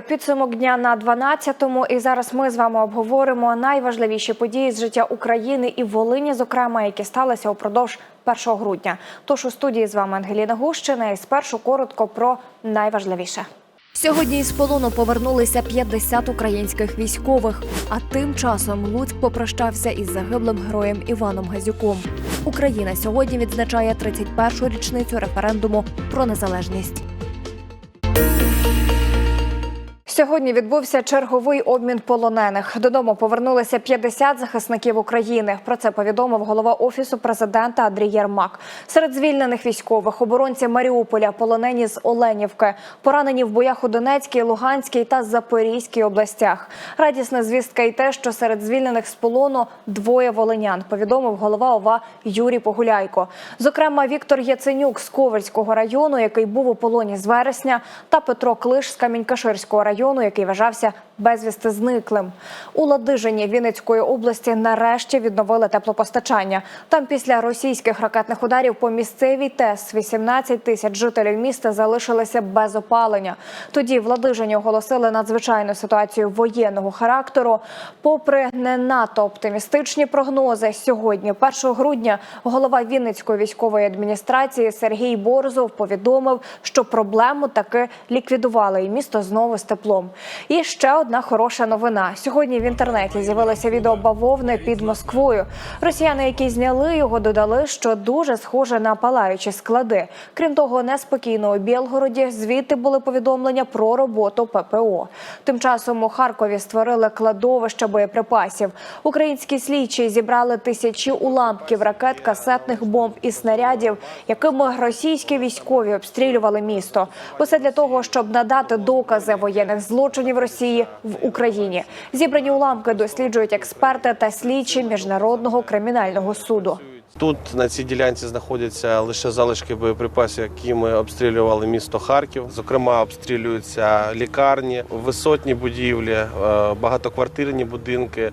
Підсумок дня на 12-му. І зараз ми з вами обговоримо найважливіші події з життя України і Волині, зокрема, які сталися упродовж 1 грудня. Тож у студії з вами Ангеліна Гущина. І спершу коротко про найважливіше. Сьогодні із полону повернулися 50 українських військових. А тим часом Луцьк попрощався із загиблим героєм Іваном Газюком. Україна сьогодні відзначає 31-ю річницю референдуму про незалежність. Сьогодні відбувся черговий обмін полонених. Додому повернулися 50 захисників України. Про це повідомив голова офісу президента Андрій Єрмак. Серед звільнених військових оборонці Маріуполя, полонені з Оленівки, поранені в боях у Донецькій, Луганській та Запорізькій областях. Радісна звістка й те, що серед звільнених з полону двоє волинян. Повідомив голова ОВА Юрій Погуляйко. Зокрема, Віктор Яценюк з Ковальського району, який був у полоні з вересня, та Петро Клиш з Камінькаширського району, який вважався безвісти зниклим. У Ладижині Вінницької області нарешті відновили теплопостачання. Там після російських ракетних ударів по місцевій ТЕС 18 тисяч жителів міста залишилися без опалення. Тоді в Ладижині оголосили надзвичайну ситуацію воєнного характеру. Попри не надто оптимістичні прогнози, сьогодні, 1 грудня, голова Вінницької військової адміністрації Сергій Борзов повідомив, що проблему таки ліквідували, і місто знову з теплом. І ще одна хороша новина. Сьогодні в інтернеті з'явилося відео бавовни під Москвою. Росіяни, які зняли його, додали, що дуже схоже на палаючі склади. Крім того, неспокійно у Білгороді звідти були повідомлення про роботу ППО. Тим часом у Харкові створили кладовище боєприпасів. Українські слідчі зібрали тисячі уламків ракет, касетних бомб і снарядів, якими російські військові обстрілювали місто. Усе для того, щоб надати докази воєнних злочинів Росії в Україні. Зібрані уламки досліджують експерти та слідчі міжнародного кримінального суду. Тут на цій ділянці знаходяться лише залишки боєприпасів, які ми обстрілювали місто Харків. Зокрема, обстрілюються лікарні, висотні будівлі, е, багатоквартирні будинки,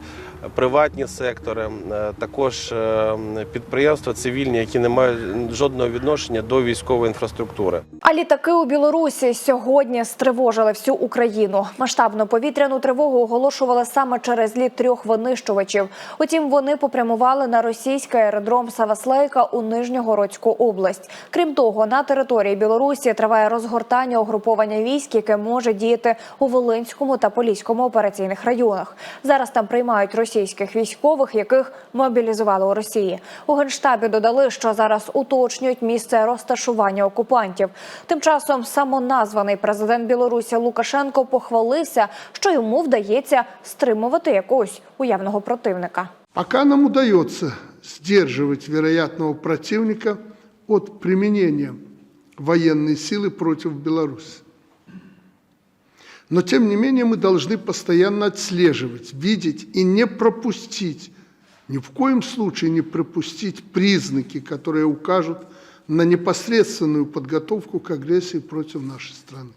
приватні сектори, е, також е, підприємства цивільні, які не мають жодного відношення до військової інфраструктури. А літаки у Білорусі сьогодні стривожили всю Україну. Масштабну повітряну тривогу оголошували саме через літ трьох винищувачів. Утім, вони попрямували на російський аеродром Саваслейка у Нижньогородську область. Крім того, на території Білорусі триває розгортання угруповання військ, яке може діяти у Волинському та Поліському операційних районах. Зараз там приймають російських військових, яких мобілізували у Росії. У генштабі додали, що зараз уточнюють місце розташування окупантів. Тим часом самоназваний президент Білорусі Лукашенко похвалився, що йому вдається стримувати якогось уявного противника. Пока нам удается сдерживать вероятного противника от применения военной силы против Беларуси. Но тем не менее мы должны постоянно отслеживать, видеть и не пропустить, ни в коем случае не пропустить признаки, которые укажут на непосредственную подготовку к агрессии против нашей страны.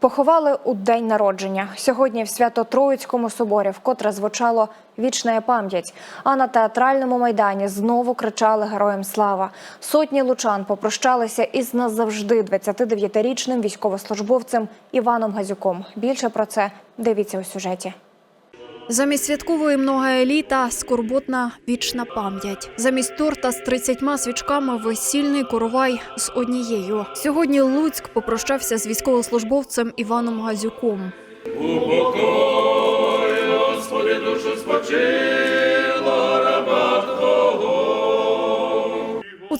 Поховали у день народження. Сьогодні в Свято-Троїцькому соборі вкотре звучало вічна пам'ять. А на театральному майдані знову кричали Героям слава. Сотні лучан попрощалися із назавжди 29-річним військовослужбовцем Іваном Газюком. Більше про це дивіться у сюжеті. Замість святкової многоеліта скорботна вічна пам'ять. Замість торта з 30 свічками весільний коровай з однією. Сьогодні Луцьк попрощався з військовослужбовцем Іваном Газюком. У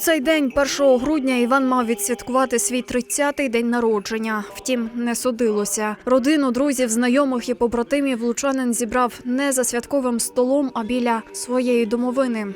цей день, 1 грудня, Іван мав відсвяткувати свій 30-й день народження. Втім, не судилося. Родину, друзів, знайомих і побратимів лучанин зібрав не за святковим столом, а біля своєї домовини.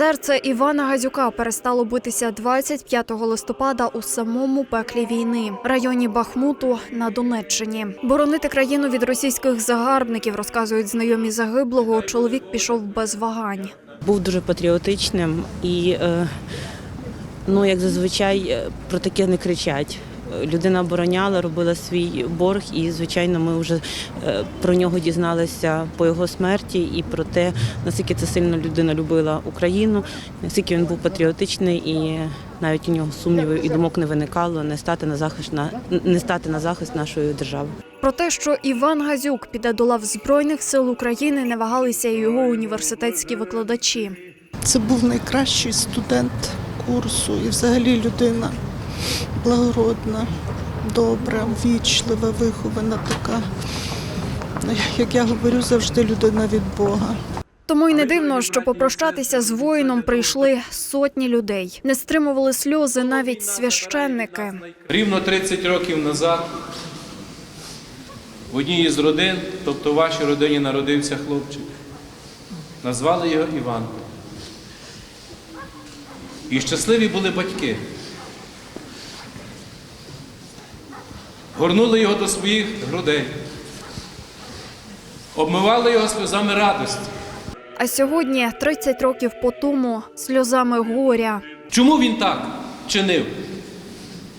Серце Івана Газюка перестало битися 25 листопада у самому пеклі війни, районі Бахмуту на Донеччині. Боронити країну від російських загарбників, розказують знайомі загиблого. Чоловік пішов без вагань. був дуже патріотичним і, е, ну, як зазвичай, е, про таке не кричать. Людина обороняла, робила свій борг, і звичайно, ми вже е, про нього дізналися по його смерті і про те, наскільки це сильно людина любила Україну, наскільки він був патріотичний і навіть у нього сумнівів і думок не виникало не стати на захист на не стати на захист нашої держави. Про те, що Іван Газюк піде до лав Збройних сил України, не вагалися і його університетські викладачі. Це був найкращий студент курсу і взагалі людина благородна, добра, вічлива, вихована така. Як я говорю, завжди людина від Бога. Тому й не дивно, що попрощатися з воїном прийшли сотні людей. Не стримували сльози навіть священники. Рівно 30 років назад в одній із родин, тобто в вашій родині народився хлопчик. Назвали його Іванко. І щасливі були батьки. Горнули його до своїх грудей, обмивали його сльозами радості. А сьогодні, 30 років по тому, сльозами горя. Чому він так чинив?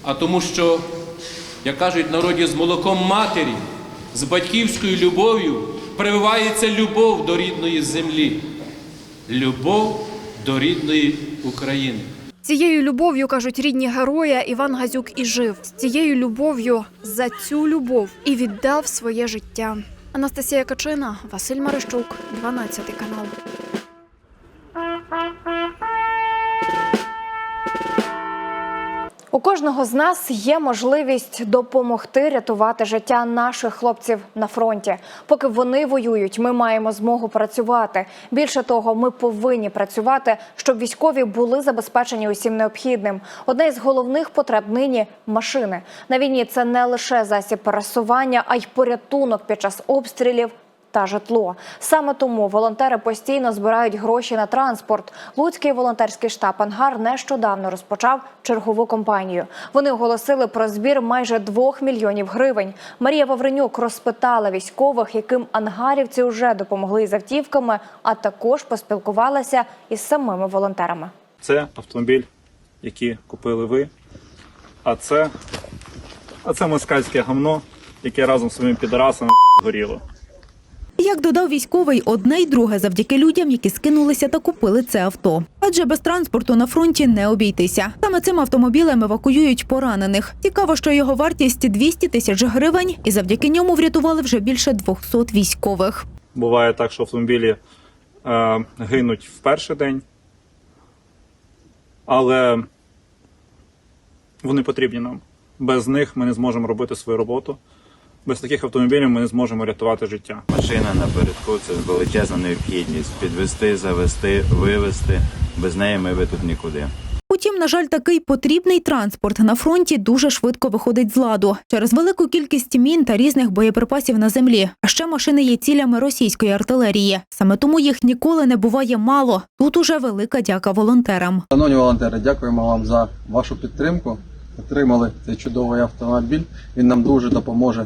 А тому, що, як кажуть в народі, з молоком матері, з батьківською любов'ю прививається любов до рідної землі, любов до рідної України. Цією любов'ю, кажуть рідні героя, Іван Газюк і жив. Цією любов'ю за цю любов і віддав своє життя. Анастасія Качина, Василь Марищук, 12 канал. У кожного з нас є можливість допомогти рятувати життя наших хлопців на фронті. Поки вони воюють, ми маємо змогу працювати. Більше того, ми повинні працювати, щоб військові були забезпечені усім необхідним. Одне із головних потреб нині машини. На війні це не лише засіб пересування, а й порятунок під час обстрілів та житло. Саме тому волонтери постійно збирають гроші на транспорт. Луцький волонтерський штаб Ангар нещодавно розпочав чергову кампанію. Вони оголосили про збір майже 2 мільйонів гривень. Марія Вавренюк розпитала військових, яким ангарівці вже допомогли з автівками, а також поспілкувалася із самими волонтерами. Це автомобіль, який купили ви. А це, а це москальське гамно, яке разом з своїми підарасами згоріло. Як додав військовий, одне й друге завдяки людям, які скинулися та купили це авто. Адже без транспорту на фронті не обійтися. Саме цим автомобілем евакуюють поранених. Цікаво, що його вартість 200 тисяч гривень, і завдяки ньому врятували вже більше 200 військових. Буває так, що автомобілі е, гинуть в перший день, але вони потрібні нам. Без них ми не зможемо робити свою роботу. Без таких автомобілів ми не зможемо рятувати життя. Машина напередку це величезна необхідність. Підвести, завести, вивезти. Без неї ми би тут нікуди. Утім, на жаль, такий потрібний транспорт на фронті дуже швидко виходить з ладу через велику кількість мін та різних боєприпасів на землі. А ще машини є цілями російської артилерії. Саме тому їх ніколи не буває мало. Тут уже велика дяка волонтерам. Шановні волонтери, дякуємо вам за вашу підтримку. Отримали цей чудовий автомобіль. Він нам дуже допоможе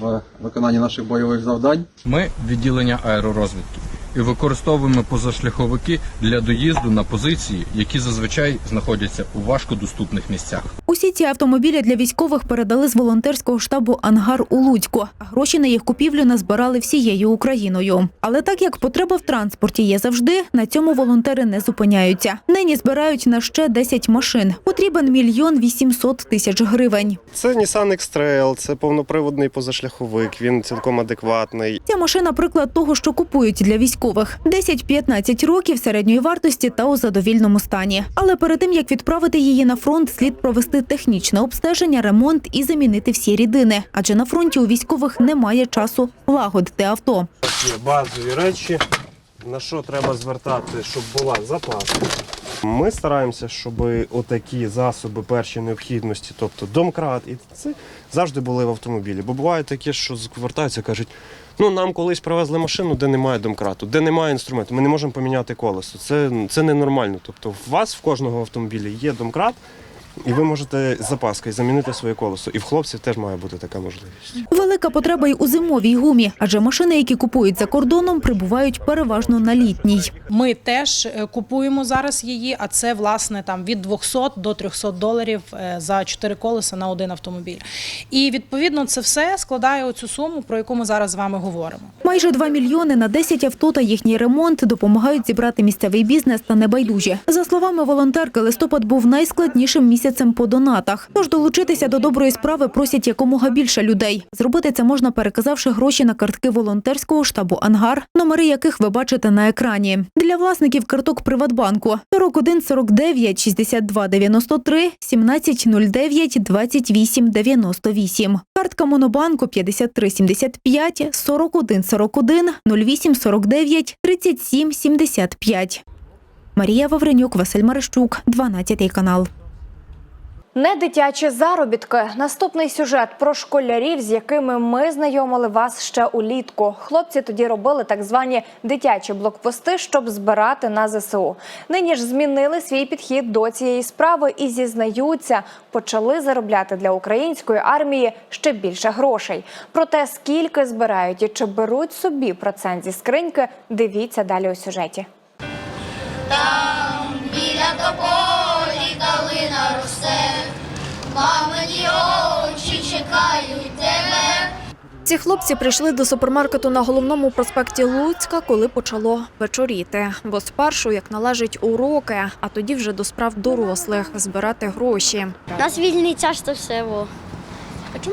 в виконанні наших бойових завдань. Ми відділення аеророзвідки і використовуємо позашляховики для доїзду на позиції, які зазвичай знаходяться у важкодоступних місцях. Усі ці автомобілі для військових передали з волонтерського штабу Ангар у Луцьку. Гроші на їх купівлю назбирали всією Україною. Але так як потреба в транспорті є завжди, на цьому волонтери не зупиняються. Нині збирають на ще 10 машин. Потрібен мільйон вісімсот тисяч гривень. Це Nissan X-Trail, це повноприводний позашляховик. Він цілком адекватний. Ця машина приклад того, що купують для військових. 10-15 років середньої вартості та у задовільному стані. Але перед тим як відправити її на фронт, слід провести технічне обстеження, ремонт і замінити всі рідини. Адже на фронті у військових немає часу лагодити авто. Базові речі, на що треба звертати, щоб була запаска. Ми стараємося, щоб отакі засоби першої необхідності, тобто домкрат, і це завжди були в автомобілі. Бо буває таке, що звертаються, кажуть, ну нам колись привезли машину, де немає домкрату, де немає інструменту, ми не можемо поміняти колесо. Це, це ненормально. Тобто, у вас в кожного автомобілі є домкрат, і ви можете з запаскою замінити своє колесо. І в хлопців теж має бути така можливість. Велика потреба й у зимовій гумі, адже машини, які купують за кордоном, прибувають переважно на літній. Ми теж е, купуємо зараз її, а це власне там від 200 до 300 доларів е, за 4 колеса на один автомобіль. І відповідно це все складає оцю суму, про яку ми зараз з вами говоримо. Майже 2 мільйони на 10 авто та їхній ремонт допомагають зібрати місцевий бізнес та небайдужі. За словами волонтерки, листопад був найскладнішим місяцем по донатах. Тож долучитися до доброї справи просять якомога більше людей. Зробити це можна, переказавши гроші на картки волонтерського штабу Ангар, номери яких ви бачите на екрані. Для власників карток Приватбанку 41 49 62 93 17 09 28 98. Картка Монобанку 53 75 41 41 08 49 37 75. Марія Вавренюк, Василь Марищук, 12 канал. Не дитячі заробітки. Наступний сюжет про школярів, з якими ми знайомили вас ще улітку. Хлопці тоді робили так звані дитячі блокпости, щоб збирати на ЗСУ. Нині ж змінили свій підхід до цієї справи і зізнаються, почали заробляти для української армії ще більше грошей. Про те, скільки збирають і чи беруть собі процент зі скриньки, дивіться далі у сюжеті. Там біля росте, мамині очі чекають тебе. Ці хлопці прийшли до супермаркету на головному проспекті Луцька, коли почало вечоріти. Бо спершу, як належить уроки, а тоді вже до справ дорослих збирати гроші. У нас вільний час то все.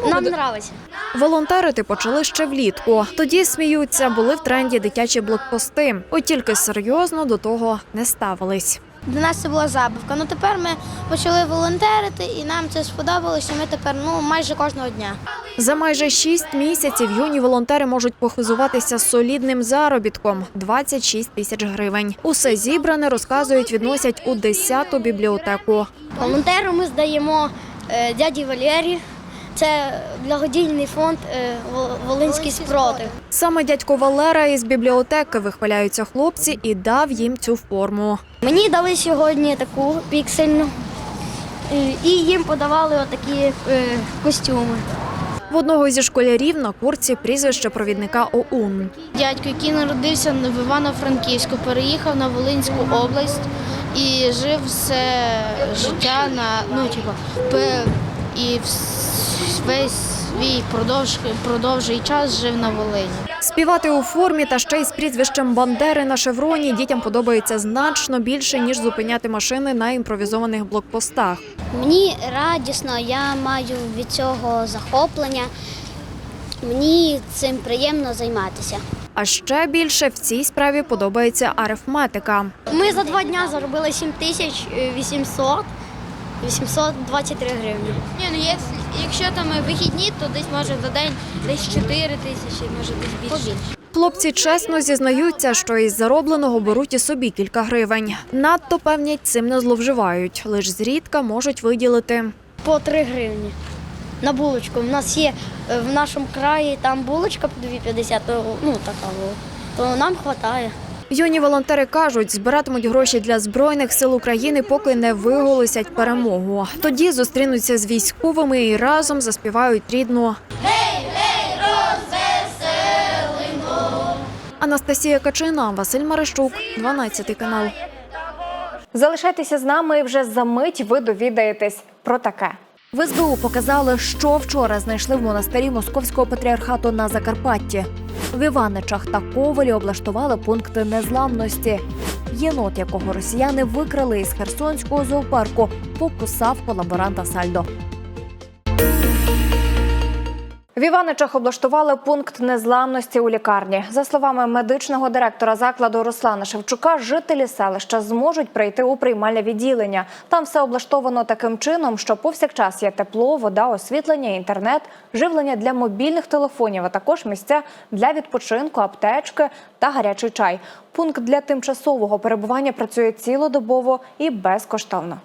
Нам подобається. Волонтерити почали ще влітку. Тоді сміються, були в тренді дитячі блокпости. От тільки серйозно до того не ставились. Для нас це була забавка. Ну тепер ми почали волонтерити, і нам це сподобалося. Ми тепер ну майже кожного дня. За майже шість місяців юні волонтери можуть похизуватися солідним заробітком 26 тисяч гривень. Усе зібране розказують, відносять у 10-ту бібліотеку. Волонтеру ми здаємо е, дяді Валері. Це благодійний фонд е, Волинський спротив. Саме дядько Валера із бібліотеки вихваляються хлопці і дав їм цю форму. Мені дали сьогодні таку піксельну, е, і їм подавали отакі е, костюми. В одного зі школярів на курці прізвище провідника ОУН. Дядько, який народився в Івано-Франківську, переїхав на Волинську область і жив все життя на ну, типу, і весь свій продовж, продовжий час жив на Волині. Співати у формі та ще й з прізвищем Бандери на шевроні дітям подобається значно більше, ніж зупиняти машини на імпровізованих блокпостах. Мені радісно, я маю від цього захоплення. Мені цим приємно займатися. А ще більше в цій справі подобається арифметика. Ми за два дня заробили 7 тисяч 800, 823 гривні. Ні, ну якщо там вихідні, то десь може за день десь 4 тисячі, може десь більше. Хлопці чесно зізнаються, що із заробленого беруть і собі кілька гривень. Надто певнять цим не зловживають, лиш зрідка можуть виділити. По 3 гривні на булочку. У нас є е, в нашому краї там булочка по 2,50, ну така, о, то нам вистачає. Юні волонтери кажуть, збиратимуть гроші для збройних сил України, поки не виголосять перемогу. Тоді зустрінуться з військовими і разом заспівають рідну. Анастасія Качина, Василь Марищук, 12 канал. Залишайтеся з нами і вже за мить ви довідаєтесь про таке. В СБУ показали, що вчора знайшли в монастирі Московського патріархату на Закарпатті. В Іваничах та Ковелі облаштували пункти незламності. Єнот, якого росіяни викрали із Херсонського зоопарку, покусав колаборанта Сальдо. В Іваничах облаштували пункт незламності у лікарні. За словами медичного директора закладу Руслана Шевчука, жителі селища зможуть прийти у приймальне відділення. Там все облаштовано таким чином, що повсякчас є тепло, вода, освітлення, інтернет, живлення для мобільних телефонів, а також місця для відпочинку, аптечки та гарячий чай. Пункт для тимчасового перебування працює цілодобово і безкоштовно.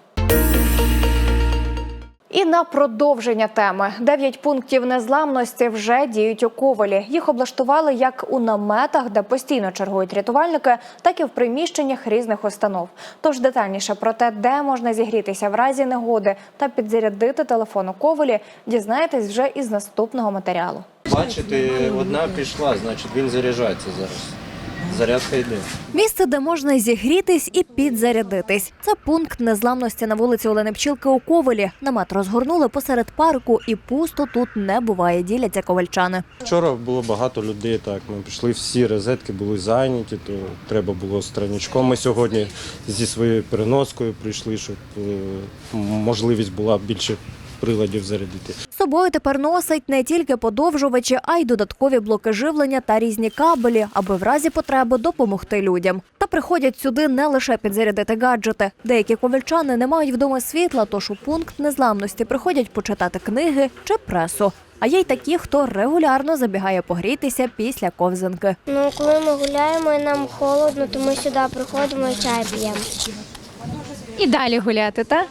І на продовження теми дев'ять пунктів незламності вже діють у Ковелі. Їх облаштували як у наметах, де постійно чергують рятувальники, так і в приміщеннях різних установ. Тож детальніше про те, де можна зігрітися в разі негоди та підзарядити телефон у Ковелі, дізнаєтесь вже із наступного матеріалу. Бачите, одна пішла, значить він заряджається зараз. Зарядка йде. Місце, де можна зігрітись і підзарядитись. Це пункт незламності на вулиці Олени Пчілки у Ковелі. Намет розгорнули посеред парку, і пусто тут не буває. Діляться ковальчани. Вчора було багато людей. Так ми пішли, всі розетки були зайняті, то треба було страничком. Ми сьогодні зі своєю переноскою прийшли, щоб е, можливість була більше приладів зарядити. З собою тепер носить не тільки подовжувачі, а й додаткові блоки живлення та різні кабелі, аби в разі потреби допомогти людям. Та приходять сюди не лише підзарядити гаджети. Деякі ковальчани не мають вдома світла, тож у пункт незламності приходять почитати книги чи пресу. А є й такі, хто регулярно забігає погрітися після ковзанки. Ну, коли ми гуляємо і нам холодно, то ми сюди приходимо і чай п'ємо. І далі гуляти, так?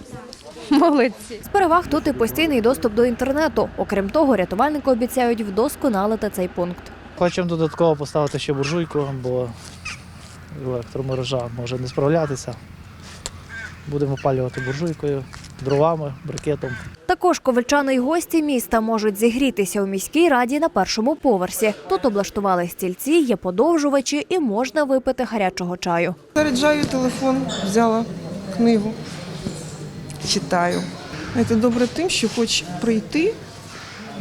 Молодці. З переваг тут і постійний доступ до інтернету. Окрім того, рятувальники обіцяють вдосконалити цей пункт. Хочемо додатково поставити ще буржуйку, бо електромережа може не справлятися. Будемо опалювати буржуйкою, дровами, брикетом. Також ковальчани й гості міста можуть зігрітися у міській раді на першому поверсі. Тут облаштували стільці, є подовжувачі і можна випити гарячого чаю. Заряджаю телефон, взяла книгу, читаю. Це добре тим, що хоч прийти,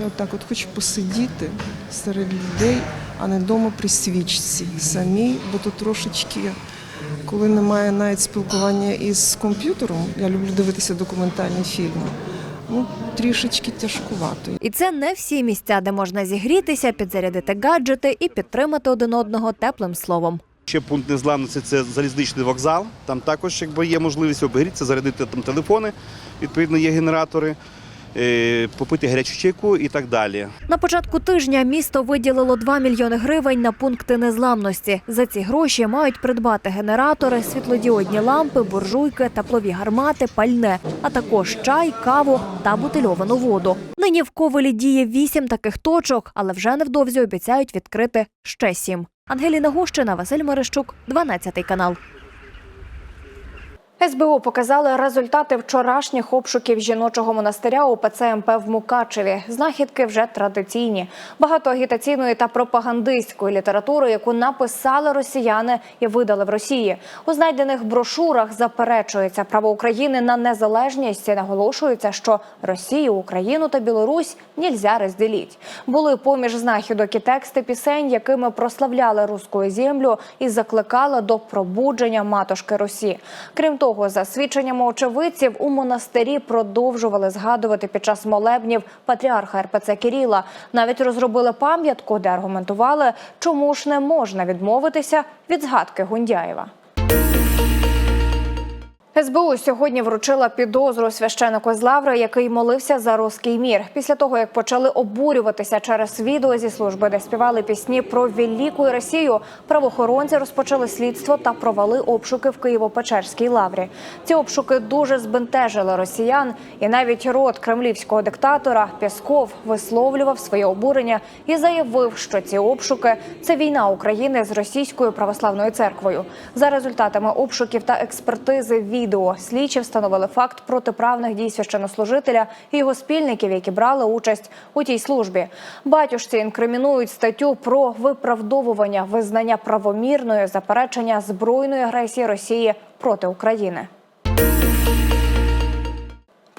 і отак от хоч посидіти серед людей, а не вдома при свічці самій, бо то трошечки, коли немає навіть спілкування із комп'ютером, я люблю дивитися документальні фільми. Ну, трішечки тяжкувато. І це не всі місця, де можна зігрітися, підзарядити гаджети і підтримати один одного теплим словом. Ще пункт незламності це залізничний вокзал. Там також якби, є можливість обігрітися, зарядити там телефони, відповідно, є генератори, е, попити гарячу чайку і так далі. На початку тижня місто виділило 2 мільйони гривень на пункти незламності. За ці гроші мають придбати генератори, світлодіодні лампи, буржуйки, теплові гармати, пальне, а також чай, каву та бутильовану воду. Нині в Ковелі діє вісім таких точок, але вже невдовзі обіцяють відкрити ще сім. Ангеліна Гущина, Василь Мерещук, 12 канал. СБУ показали результати вчорашніх обшуків жіночого монастиря у ПЦМП в Мукачеві. Знахідки вже традиційні. Багато агітаційної та пропагандистської літератури, яку написали росіяни і видали в Росії. У знайдених брошурах заперечується право України на незалежність і наголошується, що Росію, Україну та Білорусь нельзя розділіть. Були поміж знахідок і тексти пісень, якими прославляли руську землю і закликали до пробудження матушки Русі. Крім того, за свідченнями очевидців, у монастирі продовжували згадувати під час молебнів патріарха РПЦ Кирила. Навіть розробили пам'ятку, де аргументували, чому ж не можна відмовитися від згадки Гундяєва. СБУ сьогодні вручила підозру священику з Лаври, який молився за руський мір. Після того, як почали обурюватися через відео зі служби, де співали пісні про велику Росію, правоохоронці розпочали слідство та провели обшуки в Києво-Печерській лаврі. Ці обшуки дуже збентежили росіян, і навіть род кремлівського диктатора Пєсков висловлював своє обурення і заявив, що ці обшуки це війна України з російською православною церквою. За результатами обшуків та експертизи відео слідчі встановили факт протиправних дій священнослужителя і його спільників, які брали участь у тій службі. Батюшці інкримінують статтю про виправдовування визнання правомірної заперечення збройної агресії Росії проти України.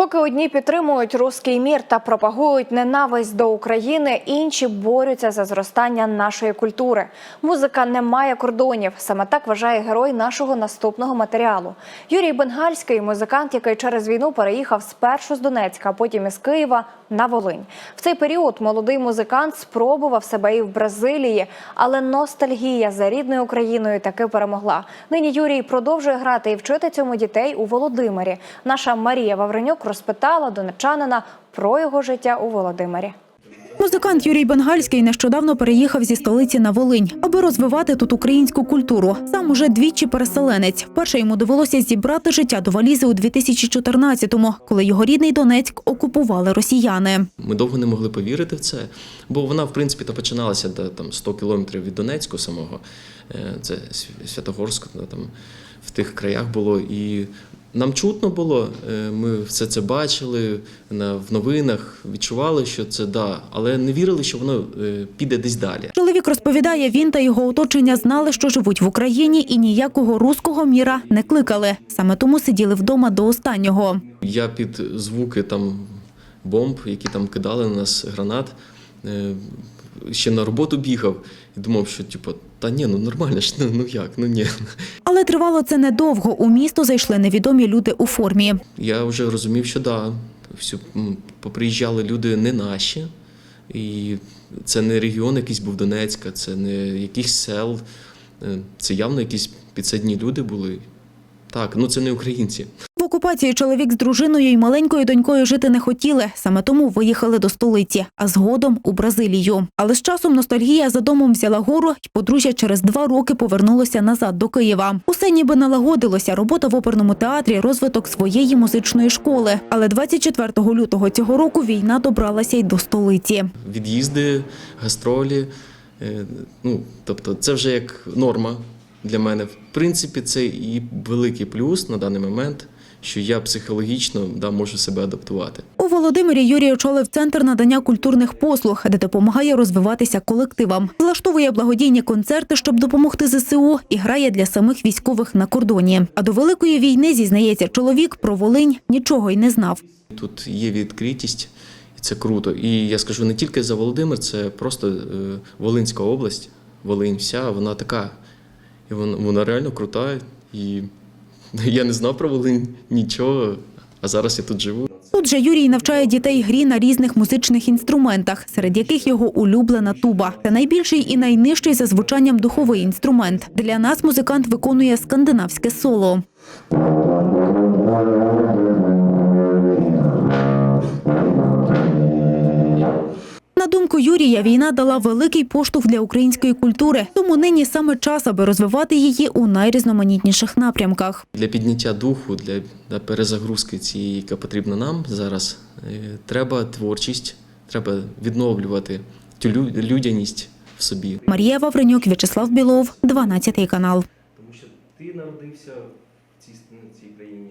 Поки одні підтримують руський мір та пропагують ненависть до України, інші борються за зростання нашої культури. Музика не має кордонів. Саме так вважає герой нашого наступного матеріалу. Юрій Бенгальський музикант, який через війну переїхав спершу з Донецька, а потім із Києва на Волинь. В цей період молодий музикант спробував себе і в Бразилії, але ностальгія за рідною Україною таки перемогла. Нині Юрій продовжує грати і вчити цьому дітей у Володимирі. Наша Марія Вавренюк розпитала донечанина про його життя у Володимирі. Музикант Юрій Бенгальський нещодавно переїхав зі столиці на Волинь, аби розвивати тут українську культуру. Сам уже двічі переселенець. Вперше йому довелося зібрати життя до валізи у 2014-му, коли його рідний Донецьк окупували росіяни. Ми довго не могли повірити в це, бо вона, в принципі, та починалася де, там 100 кілометрів від Донецьку самого. Е, Це Свя- Святогорськ, там в тих краях було. І нам чутно було, е, ми все це бачили в новинах, відчували, що це да, але не вірили, що воно е, піде десь далі. Чоловік розповідає, він та його оточення знали, що живуть в Україні, і ніякого руського міра не кликали. Саме тому сиділи вдома до останнього. Я під звуки там бомб, які там кидали на нас гранат, е, ще на роботу бігав і думав, що типу, та ні, ну нормально ж, ну, ну як, ну ні. Але тривало це недовго. У місто зайшли невідомі люди у формі. Я вже розумів, що да, всю, поприїжджали люди не наші, і це не регіон якийсь був Донецька, це не якийсь сел, е, це явно якісь підсадні люди були. Так, ну це не українці. Окупації чоловік з дружиною і маленькою донькою жити не хотіли. Саме тому виїхали до столиці, а згодом у Бразилію. Але з часом ностальгія за домом взяла гору, і подружжя через два роки повернулося назад до Києва. Усе ніби налагодилося. Робота в оперному театрі, розвиток своєї музичної школи. Але 24 лютого цього року війна добралася й до столиці. Від'їзди, гастролі. е, Ну, тобто, це вже як норма для мене. В принципі, це і великий плюс на даний момент, що я психологічно да, можу себе адаптувати. У Володимирі Юрій очолив центр надання культурних послуг, де допомагає розвиватися колективам. Влаштовує благодійні концерти, щоб допомогти ЗСУ, і грає для самих військових на кордоні. А до великої війни зізнається чоловік про Волинь нічого й не знав. Тут є відкритість, і це круто. І я скажу не тільки за Володимир, це просто е, Волинська область, Волинь вся, вона така. І вона, вона реально крута. І я не знав про Волинь нічого, а зараз я тут живу. Тут же Юрій навчає дітей грі на різних музичних інструментах, серед яких його улюблена туба. Це найбільший і найнижчий за звучанням духовий інструмент. Для нас музикант виконує скандинавське соло. На думку Юрія, війна дала великий поштовх для української культури, тому нині саме час, аби розвивати її у найрізноманітніших напрямках. Для підняття духу, для, для перезагрузки цієї, яка потрібна нам зараз, е, треба творчість, треба відновлювати цю людяність в собі. Марія Вавренюк, В'ячеслав Білов, 12 канал. Тому що Ти народився в цій, цій країні.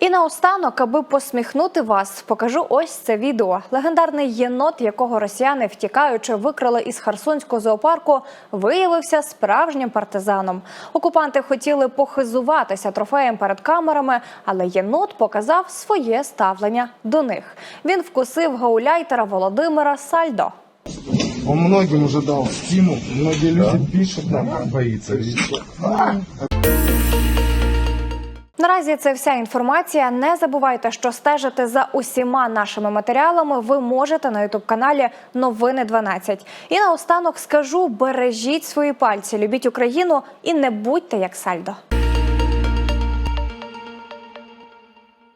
І наостанок, аби посміхнути вас, покажу ось це відео. Легендарний єнот, якого росіяни втікаючи викрали із Херсонського зоопарку, виявився справжнім партизаном. Окупанти хотіли похизуватися трофеєм перед камерами, але єнот показав своє ставлення до них. Він вкусив гауляйтера Володимира Сальдо. Он многим уже дал стимул. Многие люди пишут нам, боится. Наразі це вся інформація. Не забувайте, що стежити за усіма нашими матеріалами ви можете на ютуб каналі Новини 12. І наостанок скажу: бережіть свої пальці, любіть Україну і не будьте як сальдо.